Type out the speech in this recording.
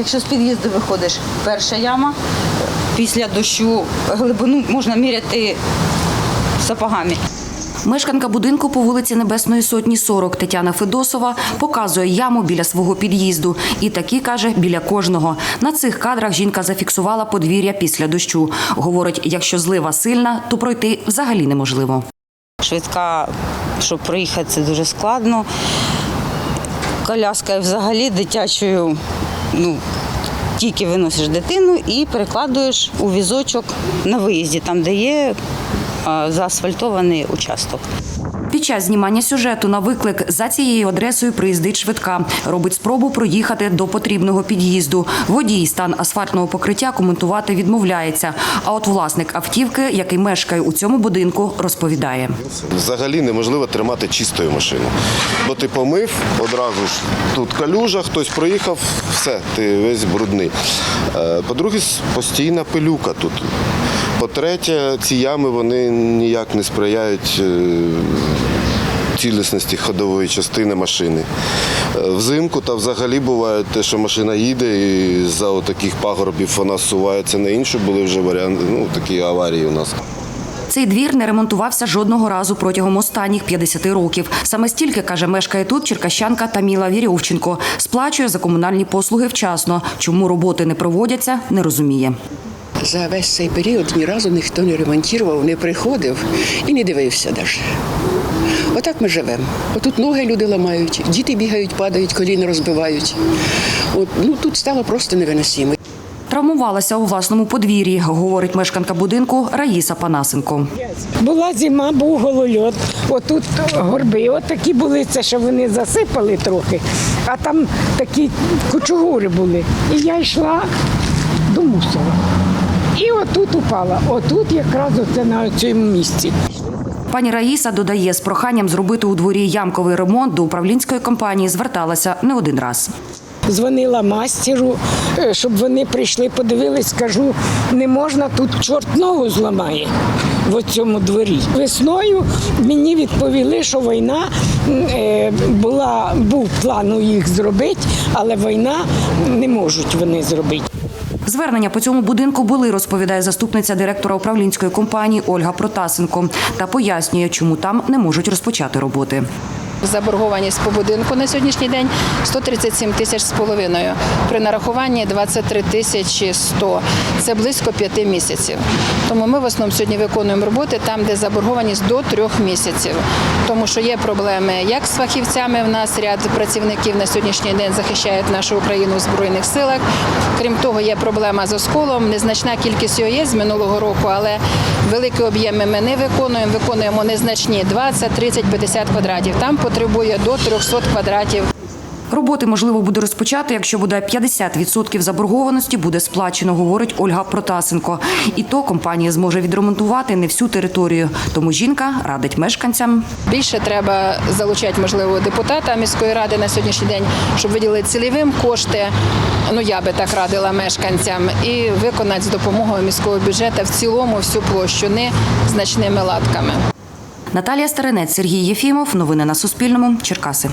Якщо з під'їзду виходиш, перша яма, після дощу глибину можна міряти сапогами. Мешканка будинку по вулиці Небесної Сотні 40 Тетяна Федосова показує яму біля свого під'їзду. І такі, каже, біля кожного. На цих кадрах жінка зафіксувала подвір'я після дощу. Говорить, якщо злива сильна, то пройти взагалі неможливо. Швидка, щоб проїхати, це дуже складно. Коляска взагалі дитячою, ну, тільки виносиш дитину і перекладуєш у візочок на виїзді, там, де є а, заасфальтований участок. Під час знімання сюжету на виклик за цією адресою приїздить швидка. Робить спробу проїхати до потрібного під'їзду. Водій стан асфальтного покриття коментувати відмовляється. А от власник автівки, який мешкає у цьому будинку, розповідає. Взагалі неможливо тримати чистою машину. Бо ти помив, одразу ж тут калюжа, хтось проїхав, все, ти весь брудний. Е, По-друге, постійна пилюка тут. По-третє, ці ями вони ніяк не сприяють е, цілісності ходової частини машини. Е, Взимку та взагалі буває те, що машина їде і за таких пагорбів вона зсувається на іншу. Були вже варіанти, ну такі аварії у нас. Цей двір не ремонтувався жодного разу протягом останніх 50 років. Саме стільки, каже, мешкає тут черкащанка Таміла Вірьовченко. Сплачує за комунальні послуги вчасно. Чому роботи не проводяться, не розуміє. За весь цей період ні разу ніхто не ремонтував, не приходив і не дивився навіть. Отак ми живемо. Отут ноги люди ламають, діти бігають, падають, коліна розбивають. От, ну, тут стало просто невиносимо. Травмувалася у власному подвір'ї, говорить мешканка будинку Раїса Панасенко. Була зима, був голольот. Отут горби, от такі були, це що вони засипали трохи, а там такі кучугури були. І я йшла до мусора. І отут упала. Отут якраз оце на цьому місці. Пані Раїса додає, з проханням зробити у дворі ямковий ремонт до управлінської компанії зверталася не один раз. Дзвонила мастеру, е, щоб вони прийшли, подивились, кажу, не можна, тут чорт ногу зламає в цьому дворі. Весною мені відповіли, що війна е, була, був план у їх зробити, але війна не можуть вони зробити. Звернення по цьому будинку були, розповідає заступниця директора управлінської компанії Ольга Протасенко та пояснює, чому там не можуть розпочати роботи. Заборгованість по будинку на сьогоднішній день 137 тисяч з половиною. При нарахуванні 23 тисячі 100. Це близько п'яти місяців. Тому ми в основному сьогодні виконуємо роботи там, де заборгованість до трьох місяців. Тому що є проблеми як з фахівцями. В нас ряд працівників на сьогоднішній день захищають нашу Україну в збройних силах. Крім того, є проблема з осколом. Незначна кількість його є з минулого року, але великі об'єми ми не виконуємо. Виконуємо незначні 20, 30, 50 квадратів. Там потребує до 300 квадратів. Роботи можливо буде розпочати, якщо буде 50% заборгованості буде сплачено, говорить Ольга Протасенко. І то компанія зможе відремонтувати не всю територію. Тому жінка радить мешканцям Більше треба залучати, можливо, депутата міської ради на сьогоднішній день, щоб виділити цільовим кошти. Ну я би так радила мешканцям, і виконати з допомогою міського бюджету в цілому всю площу, не значними латками. Наталія Старинець, Сергій Єфімов. Новини на Суспільному. Черкаси.